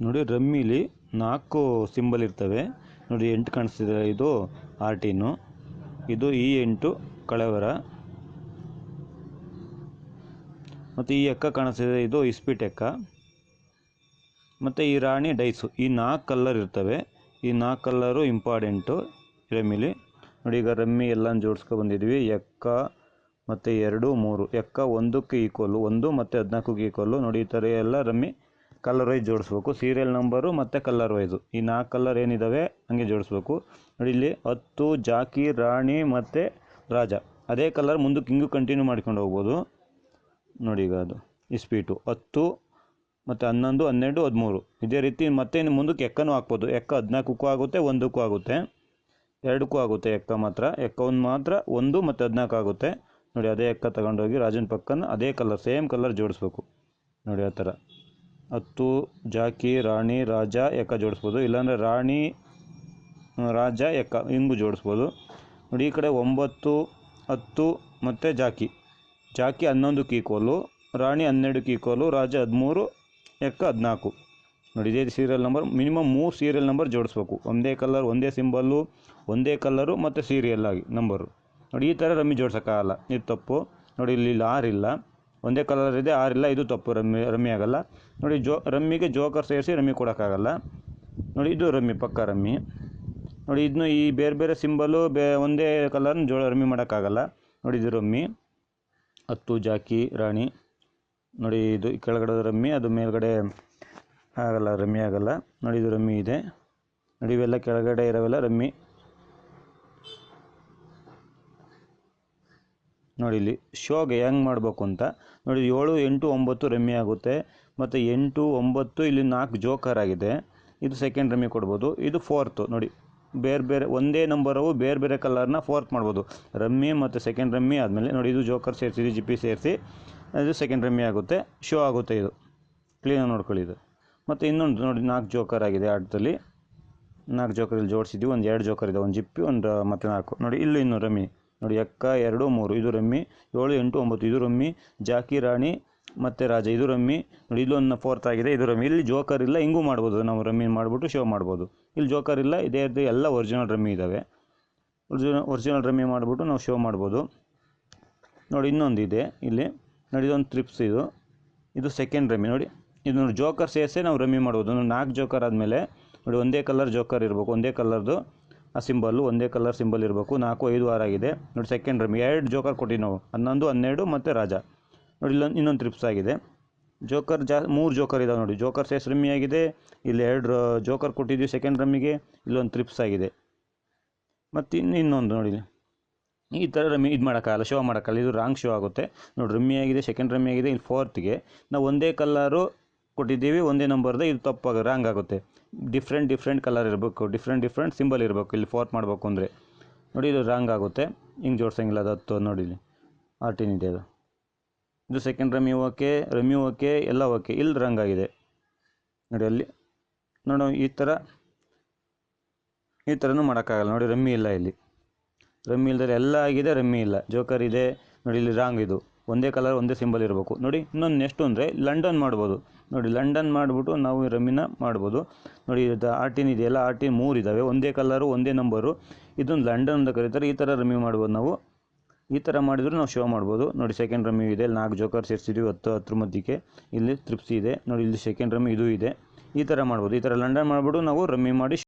ನೋಡಿ, ರಮ್ಮಿಲಿ ನಾಲ್ಕು ಸಿಂಬಲ್ ಇರ್ತವೆ. ನೋಡಿ, ಎಂಟು ಕಾಣಿಸ್ತಿದೆ. ಇದು ಆರ್ಟಿನು. ಇದು ಈ ಎಂಟು ಕಳವರ. ಮತ್ತು ಈ ಎಕ್ಕ ಕಾಣಿಸ್ತಿದೆ. ಇದು ಇಸ್ಪಿಟ್ ಎಕ್ಕ ಮತ್ತು ಈ ರಾಣಿ ಡೈಸು. ಈ ನಾಲ್ಕು ಕಲ್ಲರ್ ಇರ್ತವೆ. ಈ ನಾಲ್ಕು ಕಲ್ಲರು ಇಂಪಾರ್ಟೆಂಟು ರಮ್ಮಿಲಿ. ನೋಡಿ, ಈಗ ರಮ್ಮಿ ಎಲ್ಲ ಜೋಡಿಸ್ಕೊ ಬಂದಿದ್ವಿ. ಎಕ್ಕ ಮತ್ತು ಎರಡು ಮೂರು. ಎಕ್ಕ ಒಂದಕ್ಕೆ ಈಕ್ವಲ್ಲು. ಒಂದು ಮತ್ತು ಹದಿನಾಲ್ಕಕ್ಕೆ ಈಕ್ವಲ್ಲು. ನೋಡಿ, ಈ ಥರ ಎಲ್ಲ ರಮ್ಮಿ ಕಲರ್ ವೈಸ್ ಜೋಡಿಸ್ಬೇಕು. ಸೀರಿಯಲ್ ನಂಬರು ಮತ್ತು ಕಲರ್ ವೈಸು ಈ ನಾಲ್ಕು ಕಲರ್ ಏನಿದ್ದಾವೆ ಹಂಗೆ ಜೋಡಿಸ್ಬೇಕು. ನೋಡಿ ಇಲ್ಲಿ ಹತ್ತು, ಜಾಕಿ, ರಾಣಿ ಮತ್ತು ರಾಜ. ಅದೇ ಕಲರ್ ಮುಂದಕ್ಕೆ ಹಿಂಗೂ ಕಂಟಿನ್ಯೂ ಮಾಡ್ಕೊಂಡು ಹೋಗ್ಬೋದು. ನೋಡಿ ಈಗ ಅದು ಇಸ್ಪೀಟು ಹತ್ತು ಮತ್ತು ಹನ್ನೊಂದು, ಹನ್ನೆರಡು, ಹದಿಮೂರು. ಇದೇ ರೀತಿ ಮತ್ತೆ ಇನ್ನು ಮುಂದಕ್ಕೆ ಎಕ್ಕನೂ ಹಾಕ್ಬೋದು. ಎಕ್ಕ ಹದಿನಾಲ್ಕಕ್ಕೂ ಆಗುತ್ತೆ, ಒಂದಕ್ಕೂ ಆಗುತ್ತೆ. ಎರಡಕ್ಕೂ ಆಗುತ್ತೆ ಎಕ್ಕ ಮಾತ್ರ. ಎಕ್ಕ ಒಂದು ಮಾತ್ರ, ಒಂದು ಮತ್ತು ಹದಿನಾಲ್ಕು ಆಗುತ್ತೆ. ನೋಡಿ ಅದೇ ಎಕ್ಕ ತಗೊಂಡೋಗಿ ರಾಜನ ಪಕ್ಕನ ಅದೇ ಕಲರ್ ಸೇಮ್ ಕಲರ್ ಜೋಡಿಸ್ಬೇಕು. ನೋಡಿ ಆ ಥರ. ಹತ್ತು, ಜಾಕಿ, ರಾಣಿ, ರಾಜ ಎಕ್ಕ ಜೋಡಿಸ್ಬೋದು. ಇಲ್ಲಾಂದರೆ ರಾಣಿ, ರಾಜ ಎಕ್ಕ ಹಿಂಗೂ ಜೋಡಿಸ್ಬೋದು. ನೋಡಿ, ಈ ಕಡೆ ಒಂಬತ್ತು, ಹತ್ತು ಮತ್ತು ಜಾಕಿ. ಜಾಕಿ ಹನ್ನೊಂದು ಕೀಕೋಲು ರಾಣಿ ಹನ್ನೆರಡು ಕೀಕೋಲು ರಾಜ ಹದಿಮೂರು ಎಕ್ಕ ಹದಿನಾಲ್ಕು. ನೋಡಿ, ಇದೇ ಸೀರಿಯಲ್ ನಂಬರ್ ಮಿನಿಮಮ್ ಮೂರು ಸೀರಿಯಲ್ ನಂಬರ್ ಜೋಡಿಸ್ಬೇಕು. ಒಂದೇ ಕಲರ್ ಒಂದೇ ಸಿಂಬಲ್ಲು ಒಂದೇ ಕಲರು ಮತ್ತು ಸೀರಿಯಲ್ ಆಗಿ ನಂಬರು ನೋಡಿ, ಈ ಥರ ರಮ್ಮಿ ಜೋಡ್ಸೋಕ್ಕಾಗಲ್ಲ. ಇದು ತಪ್ಪು. ನೋಡಿ, ಇಲ್ಲಿ ಇಲ್ಲಿ ಆರಿಲ್ಲ ಒಂದೇ ಕಲರ್ ಇದೆ ಆರಿಲ್ಲ ಇದು ತಪ್ಪು, ರಮ್ಮಿ ರಮ್ಮಿ ಆಗಲ್ಲ. ನೋಡಿ, ಜೋ, ರಮ್ಮಿಗೆ ಜೋಕರ್ ಸೇರಿಸಿ ರಮ್ಮಿ ಕೊಡೋಕ್ಕಾಗಲ್ಲ. ನೋಡಿ, ಇದು ರಮ್ಮಿ, ಪಕ್ಕ ರಮ್ಮಿ. ನೋಡಿ ಇದನ್ನು ಈ ಬೇರೆ ಬೇರೆ ಸಿಂಬಲು ಬೇ, ಒಂದೇ ಕಲರ್ನ ಜೋಳ ರಮ್ಮಿ ಮಾಡೋಕ್ಕಾಗಲ್ಲ. ನೋಡಿ, ಇದು ರಮ್ಮಿ. ಹತ್ತು, ಜಾಕಿ, ರಾಣಿ. ನೋಡಿ, ಇದು ಕೆಳಗಡೆ ರಮ್ಮಿ, ಅದು ಮೇಲ್ಗಡೆ ಆಗಲ್ಲ, ರಮ್ಮಿ ಆಗಲ್ಲ. ನೋಡಿ, ಇದು ರಮ್ಮಿ ಇದೆ. ನೋಡಿ, ಇವೆಲ್ಲ ಕೆಳಗಡೆ ಇರೋವೆಲ್ಲ ರಮ್ಮಿ. ನೋಡಿ ಇಲ್ಲಿ ಶೋಗೆ ಹೆಂಗೆ ಮಾಡಬೇಕು ಅಂತ. ನೋಡಿ ಏಳು, ಎಂಟು, ಒಂಬತ್ತು ರಮ್ಮಿ ಆಗುತ್ತೆ. ಮತ್ತು ಎಂಟು, ಒಂಬತ್ತು, ಇಲ್ಲಿ ನಾಲ್ಕು ಜೋಕರ್ ಆಗಿದೆ. ಇದು ಸೆಕೆಂಡ್ ರಮ್ಮಿ ಕೊಡ್ಬೋದು. ಇದು ಫೋರ್ತು ನೋಡಿ. ಬೇರೆ ಬೇರೆ, ಒಂದೇ ನಂಬರವು ಬೇರೆ ಬೇರೆ ಕಲರ್ನ ಫೋರ್ತ್ ಮಾಡ್ಬೋದು. ರಮ್ಮಿ ಮತ್ತು ಸೆಕೆಂಡ್ ರಮ್ಮಿ ಆದಮೇಲೆ ನೋಡಿ ಇದು ಜೋಕರ್ ಸೇರಿಸಿ ಜಿಪ್ಪಿ ಸೇರಿಸಿ, ಇದು ಸೆಕೆಂಡ್ ರಮ್ಮಿ ಆಗುತ್ತೆ. ಶೋ ಆಗುತ್ತೆ ಇದು. ಕ್ಲೀನಾಗಿ ನೋಡ್ಕೊಳ್ಳಿ ಇದು. ಮತ್ತು ಇನ್ನೊಂದು ನೋಡಿ ನಾಲ್ಕು ಜೋಕರ್ ಆಗಿದೆ ಆಟದಲ್ಲಿ ನಾಲ್ಕು ಜೋಕರ್ ಇಲ್ಲಿ ಜೋಡಿಸಿದ್ವಿ. ಒಂದು ಎರಡು ಜೋಕರ್ ಇದೆ ಒಂದು ಜಿಪ್ಪಿ, ಒಂದು ಮತ್ತು ನಾಲ್ಕು. ನೋಡಿ, ಇಲ್ಲೂ ಇನ್ನೂ ರಮ್ಮಿ ನೋಡಿ ಎಕ್ಕ ಎರಡು ಮೂರು, ಇದು ರಮ್ಮಿ, ಏಳು ಎಂಟು ಒಂಬತ್ತು, ಇದು ರಮ್ಮಿ, ಜಾಕಿ, ರಾಣಿ, ಮತ್ತು ರಾಜ, ಇದು ರಮ್ಮಿ. ನೋಡಿ ಇಲ್ಲೊಂದು ಫೋರ್ತ್ ಆಗಿದೆ, ಇದು ರಮ್ಮಿ. ಇಲ್ಲಿ ಜೋಕರ್ ಇಲ್ಲ, ಹಿಂಗೂ ಮಾಡ್ಬೋದು. ನಾವು ರಮ್ಮಿ ಮಾಡಿಬಿಟ್ಟು ಶೋ ಮಾಡ್ಬೋದು. ಇಲ್ಲಿ ಜೋಕರ್ ಇಲ್ಲ, ಇದೇ ರೀತಿ ಎಲ್ಲ ಒರಿಜಿನಲ್ ರಮ್ಮಿ ಇದ್ದಾವೆ ಒರಿಜಿನಲ್ ಒರಿಜಿನಲ್ ರಮ್ಮಿ ಮಾಡಿಬಿಟ್ಟು ನಾವು ಶೋ ಮಾಡ್ಬೋದು. ನೋಡಿ ಇನ್ನೊಂದು ಇದೆ ಇಲ್ಲಿ. ನೋಡಿ, ಇದೊಂದು ಟ್ರಿಪ್ಸ್ ಇದು. ಇದು ಸೆಕೆಂಡ್ ರಮ್ಮಿ. ನೋಡಿ, ಇದು ನೋಡಿ ಜೋಕರ್ ಸೇರಿಸೇ ನಾವು ರಮ್ಮಿ ಮಾಡ್ಬೋದು. ನಾಲ್ಕು ಜೋಕರ್ ಆದಮೇಲೆ, ನೋಡಿ, ಒಂದೇ ಕಲರ್ ಜೋಕರ್ ಇರಬೇಕು. ಒಂದೇ ಕಲರ್ದು ಆ ಸಿಂಬಲ್ಲು ಒಂದೇ ಕಲರ್ ಸಿಂಬಲ್ ಇರಬೇಕು. ನಾಲ್ಕು, ಐದು, ಆರು ಆಗಿದೆ. ನೋಡಿ ಸೆಕೆಂಡ್ ರಮ್ ಎರಡು ಜೋಕರ್ ಕೊಟ್ಟಿವಿ ನಾವು. ಹನ್ನೊಂದು, ಹನ್ನೆರಡು ಮತ್ತು ರಾಜ. ನೋಡಿ, ಇಲ್ಲೊಂದು, ಇನ್ನೊಂದು ಟ್ರಿಪ್ಸ್ ಆಗಿದೆ. ಜೋಕರ್ ಜಾ, ಮೂರು ಜೋಕರ್ ಇದಾವೆ ನೋಡಿ. ಜೋಕರ್ ಸೇಸ್ ರಮ್ಮಿ ಆಗಿದೆ. ಇಲ್ಲಿ ಎರಡು ಜೋಕರ್ ಕೊಟ್ಟಿದ್ವಿ ಸೆಕೆಂಡ್ ರಮ್ಮಿಗೆ ಇಲ್ಲೊಂದು ಟ್ರಿಪ್ಸ್ ಆಗಿದೆ. ಮತ್ತು ಇನ್ನು ಇನ್ನೊಂದು ನೋಡಿ ಈ ಥರ ರಮ್ಮಿ ಇದು ಮಾಡೋಕ್ಕಾಗಲ್ಲ ಶೋ ಮಾಡೋಕ್ಕಲ್ಲ ಇದು ರಾಂಗ್ ಶೋ ಆಗುತ್ತೆ. ನೋಡಿ ರಮ್ಮಿ ಆಗಿದೆ ಸೆಕೆಂಡ್ ರಮ್ಮಿ ಆಗಿದೆ. ಇಲ್ಲಿ ಫೋರ್ತ್ಗೆ ನಾವು ಒಂದೇ ಕಲರು ಕೊಟ್ಟಿದ್ದೀವಿ, ಒಂದೇ ನಂಬರ್ದು ಇದು ತಪ್ಪಾಗ ರಾಂಗ್ ಆಗುತ್ತೆ. ಡಿಫ್ರೆಂಟ್ ಡಿಫ್ರೆಂಟ್ ಕಲರ್ ಇರಬೇಕು ಡಿಫ್ರೆಂಟ್ ಡಿಫ್ರೆಂಟ್ ಸಿಂಬಲ್ ಇರಬೇಕು, ಇಲ್ಲಿ ಫೋರ್ತ್ ಮಾಡಬೇಕು ಅಂದರೆ. ನೋಡಿ, ಇದು ರಾಂಗ್ ಆಗುತ್ತೆ. ಹಿಂಗೆ ಜೋಡ್ಸೋಂಗಿಲ್ಲ ಅದು ಹತ್ತು, ನೋಡಿ ಇಲ್ಲಿ. ಆರ್ಟಿನ್ ಇದೆ ಅದು ಇದು. Second rummy okay rummy okay ಎಲ್ಲ ಓಕೆ ಇಲ್ಲಿ ರಾಂಗ್ ಆಗಿದೆ. ನೋಡಿ ಅಲ್ಲಿ. ನೋಡೋ, ಈ ಥರ. ಈ ಥರನೂ ಮಾಡೋಕ್ಕಾಗಲ್ಲ. ನೋಡಿ ರಮ್ಮಿ ಇಲ್ಲ ಇಲ್ಲಿ. ರಮ್ಮಿ ಇಲ್ಲದಲ್ಲಿ ಎಲ್ಲ ಆಗಿದೆ ರಮ್ಮಿ ಇಲ್ಲ. ಜೋಕರ್ ಇದೆ. ನೋಡಿ, ಇಲ್ಲಿ ರಾಂಗ್ ಇದು. ಒಂದೇ ಕಲರ್ ಒಂದೇ ಸಿಂಬಲ್ ಇರಬೇಕು. ನೋಡಿ, ಇನ್ನೊಂದು ನೆಕ್ಸ್ಟ್ ಅಂದರೆ ಲಂಡನ್ ಮಾಡ್ಬೋದು. ನೋಡಿ, ಲಂಡನ್ ಮಾಡಿಬಿಟ್ಟು ನಾವು ರಮಿನ ರಮ್ಮಿನ ಮಾಡ್ಬೋದು. ನೋಡಿ, ಇದು ಆರ್ಟಿನ್ ಇದೆಯಲ್ಲ, ಆರ್ಟಿನ್ ಮೂರು ಇದ್ದಾವೆ ಒಂದೇ ಕಲರು ಒಂದೇ ನಂಬರು ಇದೊಂದು ಲಂಡನ್ ಅಂತ ಕರೀತಾರೆ. ಈ ಥರ ರಮ್ಮಿ ಮಾಡ್ಬೋದು ನಾವು. ಈ ಥರ ಮಾಡಿದ್ರು ನಾವು ಶೋ ಮಾಡ್ಬೋದು. ನೋಡಿ ಸೆಕೆಂಡ್ ರಮ್ಮಿ ಇದೆ. ನಾಲ್ಕು ಜೋಕರ್ ಸೇರಿಸಿದ್ವಿ. ಹತ್ತು ಹತ್ರ ಮಧ್ಯಕ್ಕೆ. ಇಲ್ಲಿ ತ್ರಿಪ್ಸಿ ಇದೆ. ನೋಡಿ, ಇಲ್ಲಿ ಸೆಕೆಂಡ್ ರಮ್ಮಿ, ಇದು ಇದೆ. ಈ ಥರ ಮಾಡ್ಬೋದು. ಈ ಥರ ಲಂಡನ್ ಮಾಡಿಬಿಟ್ಟು ನಾವು ರಮ್ಮಿ ಮಾಡಿ